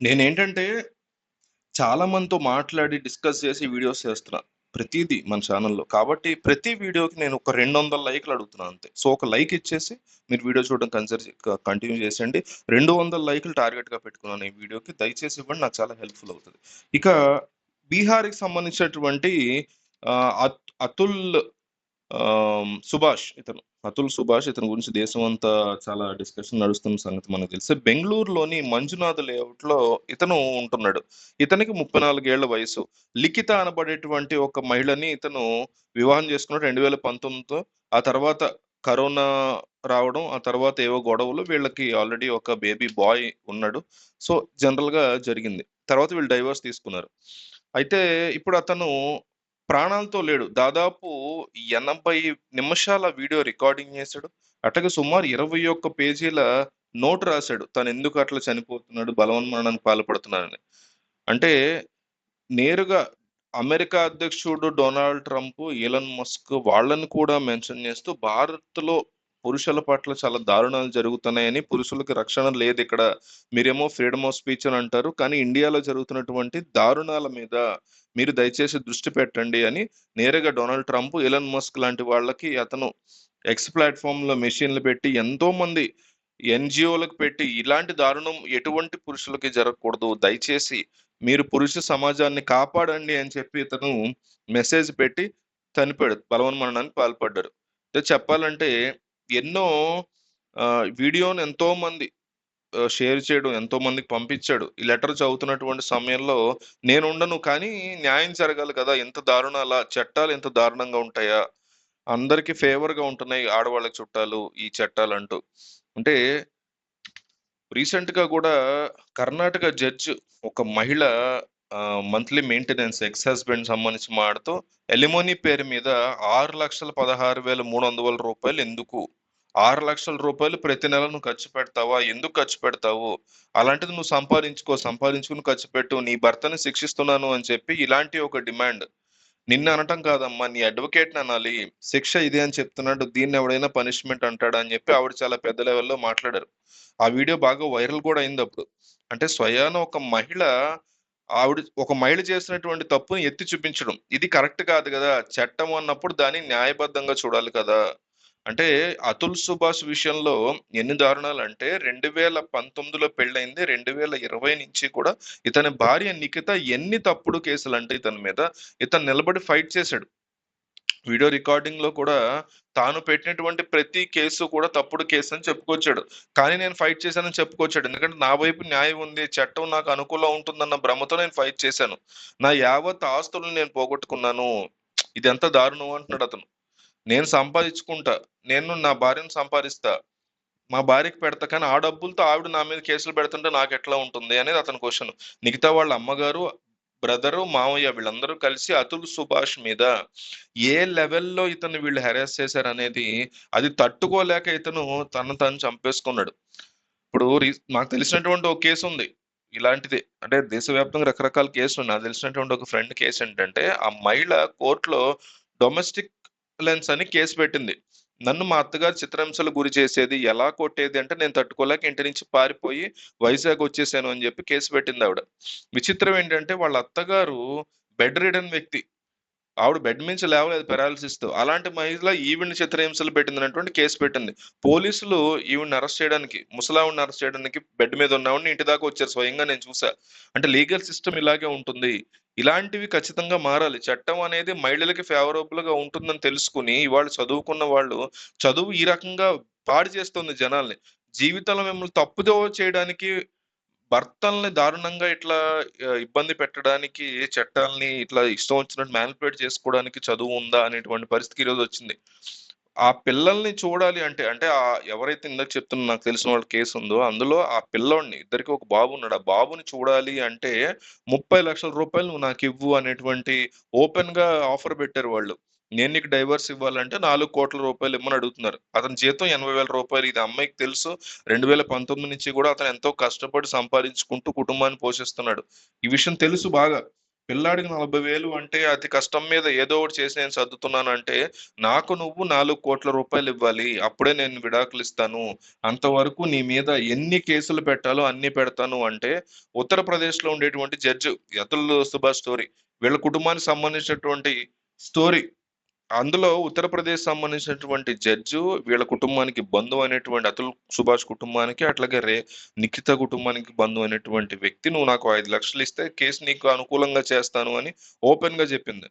నేనేంటంటే చాలా మందితో మాట్లాడి డిస్కస్ చేసి వీడియోస్ చేస్తున్నా. ప్రతిదీ మన ఛానల్లో కాబట్టి ప్రతి వీడియోకి నేను ఒక 200 లైక్‌లు అడుగుతున్నాను అంతే. సో, ఒక లైక్ ఇచ్చేసి మీరు వీడియో చూడడం కన్సిడర్ కంటిన్యూ చేసేయండి. 200 లైక్‌లు టార్గెట్‌గా పెట్టుకున్నాను ఈ వీడియోకి. దయచేసి ఇవ్వండి. నాకు చాలా హెల్ప్‌ఫుల్ అవుతుంది ఇక బీహార్‌కి సంబంధించినటువంటి అత్ అతుల్ సుభాష్ ఇతను. అతుల్ సుభాష్ ఇతని గురించి దేశం అంతా చాలా డిస్కషన్ నడుస్తున్న సంగతి మనకు తెలిసి బెంగళూరులోని మంజునాథ్ లేఅవుట్‌లో ఇతను ఉంటున్నాడు. ఇతనికి ముప్పై నాలుగేళ్ళ వయసు. లిఖిత అనబడేటువంటి ఒక మహిళని ఇతను వివాహం చేసుకున్నాడు 2019తో. ఆ తర్వాత కరోనా రావడం, ఆ తర్వాత ఏవో గొడవలు వీళ్ళకి ఆల్రెడీ ఒక బేబీ బాయ్ ఉన్నాడు. సో, జనరల్‌గా జరిగింది. తర్వాత వీళ్ళు డైవర్స్ తీసుకున్నారు. అయితే ఇప్పుడు అతను ప్రాణాలతో లేడు. దాదాపు 80 నిమిషాల వీడియో రికార్డింగ్ చేశాడు అట్లాగే సుమారు 21 పేజీల నోట్ రాసాడు. ఎందుకు అట్లా చనిపోతున్నాడు, బలవన్మరణానికి పాల్పడుతున్నాడని. అంటే నేరుగా అమెరికా అధ్యక్షుడు డొనాల్డ్ ట్రంప్, ఈలన్ మస్క్ వాళ్ళని కూడా మెన్షన్ చేస్తూ భారత్‌లో పురుషుల పట్ల చాలా దారుణాలు జరుగుతున్నాయని, పురుషులకి రక్షణ లేదు ఇక్కడ మీరేమో ఫ్రీడమ్ ఆఫ్ స్పీచ్ అని అంటారు. కానీ ఇండియాలో జరుగుతున్నటువంటి దారుణాల మీద మీరు దయచేసి దృష్టి పెట్టండి అని నేరుగా డొనాల్డ్ ట్రంప్, ఎలన్ మస్క్ లాంటి వాళ్ళకి అతను ఎక్స్ ప్లాట్ఫామ్లో మెషిన్‌లు పెట్టి ఎంతోమంది ఎన్జిఓలకు పెట్టి ఇలాంటి దారుణం ఎటువంటి పురుషులకి జరగకూడదు. దయచేసి మీరు పురుష సమాజాన్ని కాపాడండి అని చెప్పి ఇతను మెసేజ్ పెట్టి చనిపోయాడు. బలవన్మరణానికి పాల్పడ్డారు. చెప్పాలంటే ఎన్నో వీడియోని ఎంతోమంది షేర్ చేయడం, ఎంతోమందికి పంపించాడు. ఈ లెటర్ చదువుతున్నటువంటి సమయంలో నేను ఉండను కానీ న్యాయం జరగాలి కదా! ఇంత దారుణాలా? చట్టాలు ఎంత దారుణంగా ఉంటాయా? అందరికీ ఫేవర్‌గా ఉంటున్నాయి ఆడవాళ్ళకి చుట్టాలు ఈ చట్టాలు అంటూ అంటే రీసెంట్‌గా కూడా కర్ణాటక జడ్జ్ ఒక మహిళ మంత్లీ మెయింటెనెన్స్ ఎక్స్ హస్బెండ్ సంబంధించి మాటతో ఎలిమోనీ పేరు మీద ఆరు లక్షల పదహారు వేల మూడు వందల రూపాయలు ఎందుకు? ఆరు లక్షల రూపాయలు ప్రతి నెల నువ్వు ఖర్చు పెడతావా? ఎందుకు ఖర్చు పెడతావు? అలాంటిది నువ్వు సంపాదించుకో. సంపాదించుకొని ఖర్చు పెట్టు. నీ భర్తని శిక్షిస్తున్నాను అని చెప్పి ఇలాంటి ఒక డిమాండ్. నిన్ను అనటం కాదమ్మా నీ అడ్వకేట్‌ని అనాలి. శిక్ష ఇదే అని చెప్తున్నాడు. దీన్ని ఎవడైనా పనిష్మెంట్ అంటాడా? అని చెప్పి ఆవిడ చాలా పెద్ద లెవెల్‌లో మాట్లాడారు. ఆ వీడియో బాగా వైరల్ కూడా అయింది అప్పుడు అంటే స్వయాన ఒక మహిళ ఆవిడ ఒక మహిళ చేసినటువంటి తప్పుని ఎత్తి చూపించడం. ఇది కరెక్ట్ కాదు కదా చట్టం అన్నప్పుడు దాన్ని న్యాయబద్ధంగా చూడాలి కదా! అంటే అతుల్ సుభాష్ విషయంలో ఎన్ని దారుణాలు అంటే రెండు వేల పంతొమ్మిదిలో పెళ్ళైంది రెండు వేల ఇరవై నుంచి కూడా ఇతని భార్య నిఖిత ఎన్ని తప్పుడు కేసులు అంటే ఇతని మీద ఇతను నిలబడి ఫైట్ చేశాడు వీడియో రికార్డింగ్‌లో కూడా తాను పెట్టినటువంటి ప్రతి కేసు కూడా తప్పుడు కేసు అని చెప్పుకొచ్చాడు. కానీ నేను ఫైట్ చేశానని చెప్పుకొచ్చాడు. ఎందుకంటే నా వైపు న్యాయం ఉంది. చట్టం నాకు అనుకూలం ఉంటుందన్న భ్రమతో నేను ఫైట్ చేశాను. నా యావత్ ఆస్తులను నేను పోగొట్టుకున్నాను. ఇది ఎంత దారుణం అంటున్నాడు అతను. నేను సంపాదించుకుంటా. నేను నా భార్యను సంపాదిస్తా. మా భార్యకి పెడతా. కానీ ఆ డబ్బులతో ఆవిడ నా మీద కేసులు పెడుతుంటే నాకు ఎట్లా ఉంటుంది అనేది అతని క్వశ్చన్ మిగతా వాళ్ళ అమ్మగారు, బ్రదరు, మామయ్య వీళ్ళందరూ కలిసి అతుల్ సుభాష్ మీద ఏ లెవెల్‌లో ఇతను వీళ్ళు హెరాస్ చేశారనేది అది తట్టుకోలేక ఇతను తన తను చంపేసుకున్నాడు. ఇప్పుడు నాకు తెలిసినటువంటి ఒక కేసు ఉంది. ఇలాంటిది అంటే దేశవ్యాప్తంగా రకరకాల కేసులు నాకు తెలిసినటువంటి ఒక ఫ్రెండ్ కేసు ఏంటంటే ఆ మహిళ కోర్టులో డొమెస్టిక్ లెన్స్ అని కేసు పెట్టింది. నన్ను మా అత్తగారు చిత్రహింసలు గురి చేసేది, ఎలా కొట్టేది అంటే నేను తట్టుకోలేక ఇంటి నుంచి పారిపోయి వైజాగ్ వచ్చేసాను అని చెప్పి కేసు పెట్టింది ఆవిడ విచిత్రం ఏంటంటే వాళ్ళ అత్తగారు బెడ్ రిడన్ వ్యక్తి. ఆవిడ బెడ్ నుంచి లేవలేదు పెరాలసిస్తో అలాంటి మహిళ ఈవిని చిత్రహింసలు పెట్టింది అనేటువంటి కేసు పెట్టింది. పోలీసులు ఈవిని అరెస్ట్ చేయడానికి, ముసలావుడిని అరెస్ట్ చేయడానికి బెడ్ మీద ఉన్నవాడిని ఇంటి దాకా వచ్చారు. స్వయంగా నేను చూసా. అంటే లీగల్ సిస్టమ్ ఇలాగే ఉంటుంది. ఇలాంటివి ఖచ్చితంగా మారాలి. చట్టం అనేది మహిళలకి ఫేవరబుల్‌గా ఉంటుందని తెలుసుకొని ఇవాళ చదువుకున్న వాళ్ళు చదువు ఈ రకంగా పాడు చేస్తుంది జనాల్ని. జీవితంలో మిమ్మల్ని తప్పుదోవ చేయడానికి భర్తల్ని దారుణంగా ఇట్లా ఇబ్బంది పెట్టడానికి చట్టాలని ఇట్లా ఇష్టం వచ్చినట్టు మ్యానిపులేట్ చేసుకోవడానికి చదువు ఉందా అనేటువంటి పరిస్థితికి ఈరోజు వచ్చింది. ఆ పిల్లల్ని చూడాలి అంటే, అంటే ఆ ఎవరైతే ఇందాక చెప్తున్న నాకు తెలిసిన వాళ్ళ కేసు ఉందో అందులో ఆ పిల్లోడిని ఇద్దరికి ఒక బాబు ఉన్నాడు. ఆ బాబుని చూడాలి అంటే ముప్పై లక్షల రూపాయలు నువ్వు ఇవ్వు అనేటువంటి ఓపెన్‌గా ఆఫర్ పెట్టారు వాళ్ళు. నేను నీకు డైవర్స్ ఇవ్వాలంటే నాలుగు కోట్ల రూపాయలు ఇమ్మని అడుగుతున్నారు. అతని జీతం ఎనభై వేల రూపాయలు ఇది అమ్మాయికి తెలుసు. 2019 నుంచి కూడా అతను ఎంతో కష్టపడి సంపాదించుకుంటూ కుటుంబాన్ని పోషిస్తున్నాడు. ఈ విషయం తెలుసు బాగా. పిల్లాడికి నలభై వేలు అంటే అతి కష్టం మీద ఏదో ఒకటి చేసి నేను సర్దుతున్నాను అంటే నాకు నువ్వు 4,00,00,000 ఇవ్వాలి. అప్పుడే నేను విడాకులిస్తాను. అంతవరకు నీ మీద ఎన్ని కేసులు పెట్టాలో అన్ని పెడతాను అంటే, ఉత్తరప్రదేశ్‌లో ఉండేటువంటి జడ్జ్ అతుల్ సుభాష్ స్టోరీ. వీళ్ళ కుటుంబానికి సంబంధించినటువంటి స్టోరీ. అందులో ఉత్తరప్రదేశ్ సంబంధించినటువంటి జడ్జు వీళ్ళ కుటుంబానికి బంధువు అనేటువంటి అతుల్ సుభాష్ కుటుంబానికి, అట్లాగే రే నిఖిత కుటుంబానికి బంధువు అయినటువంటి వ్యక్తి "నువ్వు నాకు 5,00,000 ఇస్తే కేసు నీకు అనుకూలంగా చేస్తాను" అని ఓపెన్గా చెప్పింది.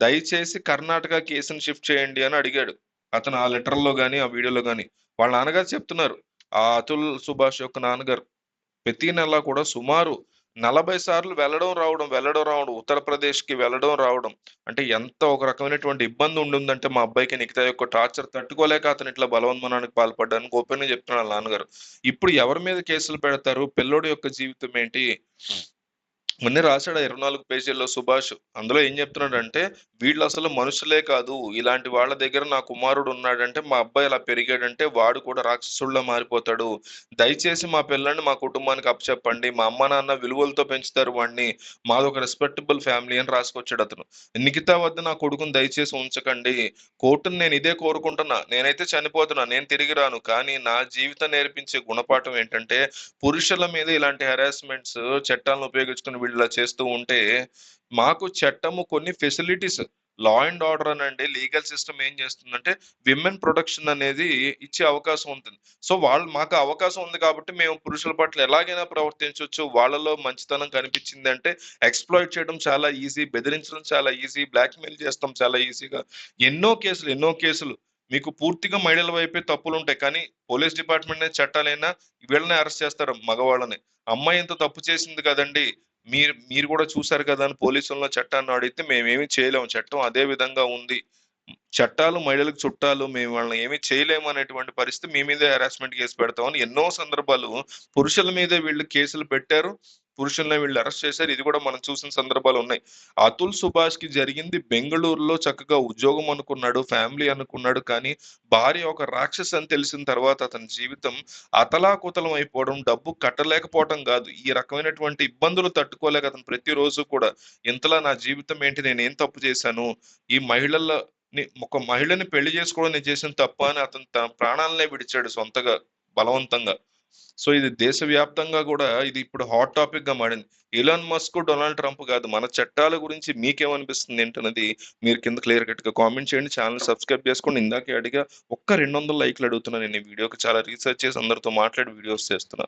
దయచేసి కర్ణాటక కేసును షిఫ్ట్ చేయండి అని అడిగాడు. అతను ఆ లెటర్‌లో కానీ ఆ వీడియోలో కానీ వాళ్ళ నాన్నగారు చెప్తున్నారు. ఆ అతుల్ సుభాష్ యొక్క నాన్నగారు. ప్రతి నెల కూడా సుమారు 40 సార్లు వెళ్ళడం, రావడం, వెళ్ళడం, రావడం. ఉత్తరప్రదేశ్‌కి వెళ్ళడం, రావడం. అంటే ఎంత ఒక రకమైనటువంటి ఇబ్బంది ఉండుందంటే మా అబ్బాయికి నిఖిత యొక్క టార్చర్ తట్టుకోలేక అతను ఇట్లా బలవన్మరణానికి పాల్పడ్డానికి ఓపెన్‌గా చెప్తున్నాడు నాన్నగారు. ఇప్పుడు ఎవరి మీద కేసులు పెడతారు? పిల్లోడి యొక్క జీవితం ఏంటి? మొన్నే రాసాడు ఇరవై నాలుగు పేజీల్లో సుభాష్. అందులో ఏం చెప్తున్నాడంటే, వీళ్ళసలు మనుషులే కాదు. ఇలాంటి వాళ్ళ దగ్గర నా కుమారుడు ఉన్నాడంటే, మా అబ్బాయి ఇలా పెరిగాడంటే వాడు కూడా రాక్షసుల్లో మారిపోతాడు. దయచేసి మా పిల్లల్ని మా కుటుంబానికి అప్పచెప్పండి. మా అమ్మ, నాన్న విలువలతో పెంచుతారు వాడిని. మాదొక రెస్పెక్టబుల్ ఫ్యామిలీ అని రాసుకొచ్చాడు అతను. నిఖితా వద్ద నా కొడుకుని దయచేసి ఉంచకండి. కోర్టును నేను ఇదే కోరుకుంటున్నా. నేనైతే చనిపోతున్నా. నేను తిరిగి రాను. కానీ నా జీవితం నేర్పించే గుణపాఠం ఏంటంటే, పురుషుల మీద ఇలాంటి హెరాస్మెంట్స్ చట్టాలను ఉపయోగించుకొని వీళ్ళ చేస్తూ ఉంటే, మాకు చట్టము కొన్ని ఫెసిలిటీస్ లా అండ్ ఆర్డర్ అనండి లీగల్ సిస్టమ్ ఏం చేస్తుందంటే, విమెన్ ప్రొటెక్షన్ అనేది ఇచ్చే అవకాశం ఉంటుంది. సో, వాళ్ళు మాకు అవకాశం ఉంది కాబట్టి మేము పురుషుల పట్ల ఎలాగైనా ప్రవర్తించవచ్చు వాళ్ళలో మంచితనం కనిపించిందంటే ఎక్స్‌ప్లాయిట్ చేయడం చాలా ఈజీ. బెదిరించడం చాలా ఈజీ. బ్లాక్‌మెయిల్ చేస్తాం చాలా ఈజీగా. ఎన్నో కేసులు, ఎన్నో కేసులు. మీకు పూర్తిగా మహిళల వైపే తప్పులు ఉంటాయి కానీ పోలీస్ డిపార్ట్మెంట్ చట్టాలైనా వీళ్ళని అరెస్ట్ చేస్తారు మగవాళ్ళని. అమ్మాయి ఇంత తప్పు చేసింది కదండీ! మీరు మీరు కూడా చూసారు కదా! అని పోలీసులను చట్టాన్ని అడిగితే మేమేమి చేయలేము. చట్టం అదే విధంగా ఉంది. చట్టాలు మహిళలకు చుట్టాలు. మేము వాళ్ళని ఏమి చేయలేము అనేటువంటి పరిస్థితి మీ మీదే హెరాస్మెంట్ కేసు పెడతామని ఎన్నో సందర్భాలు పురుషుల మీదే వీళ్ళు కేసులు పెట్టారు. పురుషుల్ని వీళ్ళు అరెస్ట్ చేశారు. ఇది కూడా మనం చూసిన సందర్భాలు ఉన్నాయి. అతుల్ సుభాష్కి జరిగింది బెంగళూరులో చక్కగా ఉద్యోగం అనుకున్నాడు. ఫ్యామిలీ అనుకున్నాడు. కానీ భార్య ఒక రాక్షస్ అని తెలిసిన తర్వాత అతని జీవితం అతలాకుతలం అయిపోవడం, డబ్బు కట్టలేకపోవడం కాదు. ఈ రకమైనటువంటి ఇబ్బందులు తట్టుకోలేక అతను ప్రతిరోజు కూడా ఇంతలా నా జీవితం ఏంటి? నేను ఏం తప్పు చేశాను? ఈ మహిళల ఒక మహిళని పెళ్ళి చేసుకోవడం నేను చేసిన తప్ప అని అతను తన ప్రాణాలనే విడిచాడు సొంతగా బలవంతంగా. సో, ఇది దేశవ్యాప్తంగా కూడా ఇది ఇప్పుడు హాట్ టాపిక్గా మారింది. ఇలాన్ మస్క్, డొనాల్డ్ ట్రంప్ కాదు. మన చట్టాల గురించి మీకేమనిపిస్తుంది ఏంటన్నది మీరు కింద క్లియర్ కట్‌గా కామెంట్ చేయండి. ఛానల్ సబ్స్క్రైబ్ చేసుకోండి. ఇందాకే అడిగా. ఒక్క 200 లైక్‌లు అడుగుతున్నాను నేను ఈ వీడియోకి. చాలా రీసెర్చ్ చేసి అందరితో మాట్లాడి వీడియోస్ చేస్తున్నా.